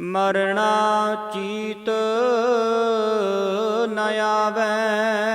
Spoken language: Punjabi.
ਮਰਣਾ ਚੀਤ ਨ ਆਵੈ।